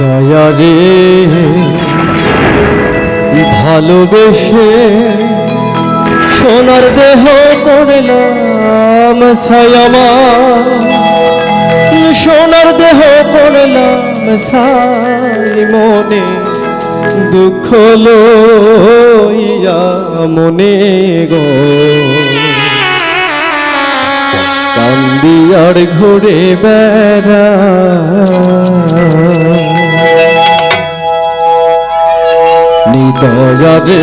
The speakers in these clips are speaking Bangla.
দয়ারে, ভালোবেসে সোনার দেহ করলাম সায়ামা সোনার দেহ করলাম সাই মনে দুঃখ লইয়া মনে গো। কান্দিয়ার ঘুরে বেড়া নিদয়ারে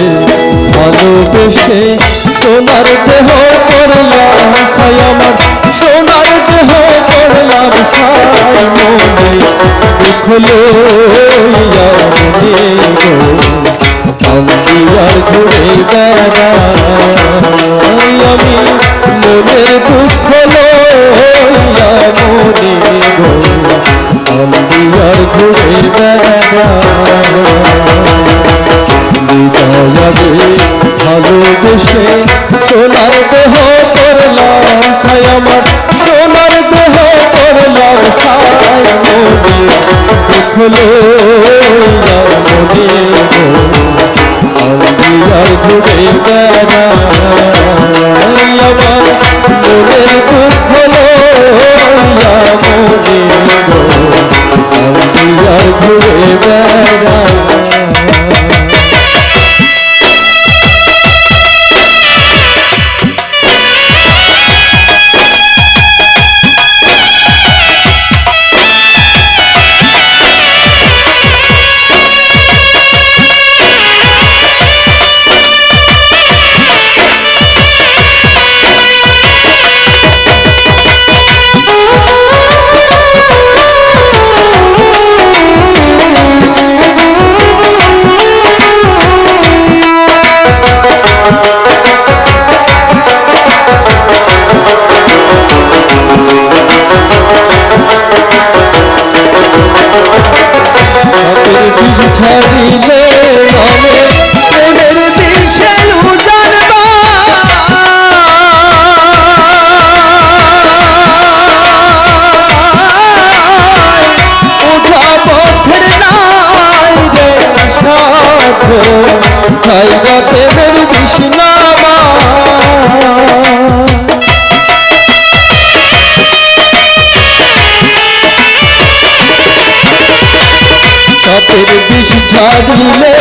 ভালোবেসে সোনার দেহ করলাম সাই আমার, সোনার দেহ করলাম সাই মনে। দুঃখ কান্দিয়ার ঘুরে বেড়া আমি মনে দুঃখ মনে গো কান্দিয়ার ঘুরে বেড়া হৃদয়ারে ভালোবেসে সোনার দেহ করলাম সাই আমার সোনার দেহ করলাম সাই দুঃখ প্রেমের বিষ্ণা সাপের বিষ ছাড়িলে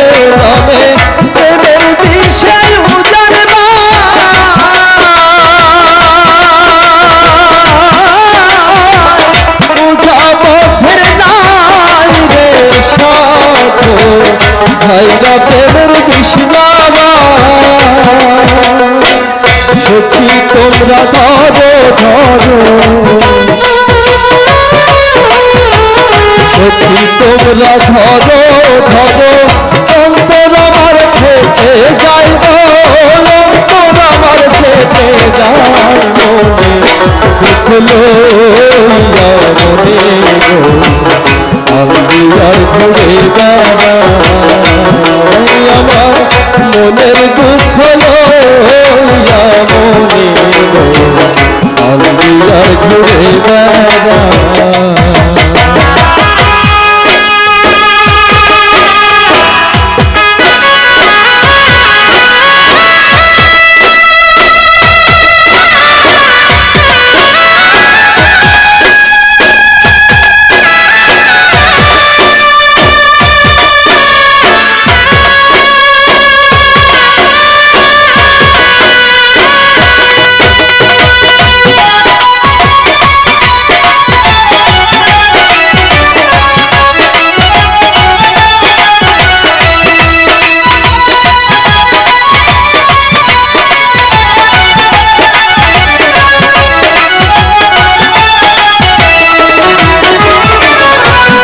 তোমরা ধরো ধরো। সখী তোমরা ধরো ধরো। অন্তর আমার ফেটে যাই অন্তর আমার ফেটে যাই দুঃখ লইয়া মনে আমি আর ঘুরে বেড়াই আর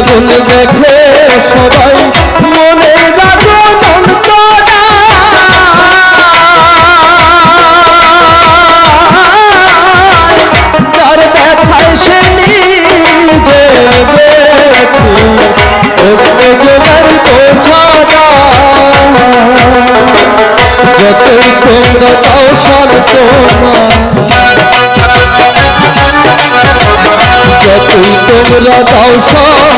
নতুন দেখে সবাই মনে রাখো যার ব্যথায় সে নিজে ব্যথি একজনের বোঝা যতই তোমরা চাও সান্ত্বনা যতই তোমরা দাও সান্ত্বনা